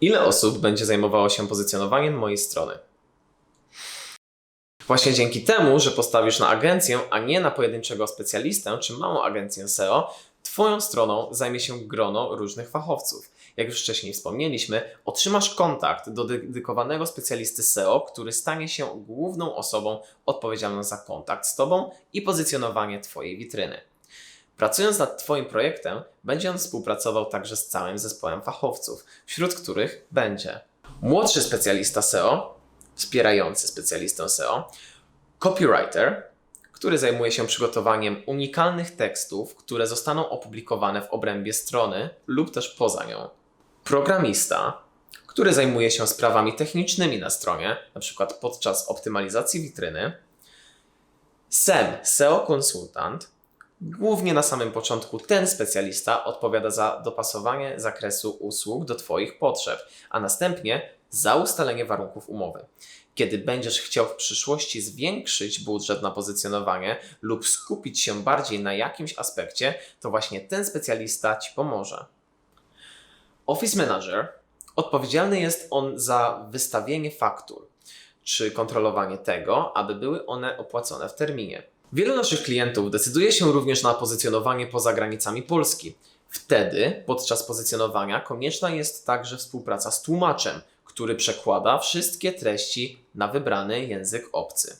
Ile osób będzie zajmowało się pozycjonowaniem mojej strony? Właśnie dzięki temu, że postawisz na agencję, a nie na pojedynczego specjalistę czy małą agencję SEO, Twoją stroną zajmie się grono różnych fachowców. Jak już wcześniej wspomnieliśmy, otrzymasz kontakt do dedykowanego specjalisty SEO, który stanie się główną osobą odpowiedzialną za kontakt z Tobą i pozycjonowanie Twojej witryny. Pracując nad Twoim projektem, będzie on współpracował także z całym zespołem fachowców, wśród których będzie młodszy specjalista SEO, wspierający specjalistę SEO, copywriter, który zajmuje się przygotowaniem unikalnych tekstów, które zostaną opublikowane w obrębie strony lub też poza nią, programista, który zajmuje się sprawami technicznymi na stronie, np. podczas optymalizacji witryny, SEM, SEO konsultant, Głównie na samym początku ten specjalista odpowiada za dopasowanie zakresu usług do Twoich potrzeb, a następnie za ustalenie warunków umowy. Kiedy będziesz chciał w przyszłości zwiększyć budżet na pozycjonowanie lub skupić się bardziej na jakimś aspekcie, to właśnie ten specjalista Ci pomoże. Office Manager odpowiedzialny jest on za wystawienie faktur, czy kontrolowanie tego, aby były one opłacone w terminie. Wielu naszych klientów decyduje się również na pozycjonowanie poza granicami Polski. Wtedy, podczas pozycjonowania, konieczna jest także współpraca z tłumaczem, który przekłada wszystkie treści na wybrany język obcy.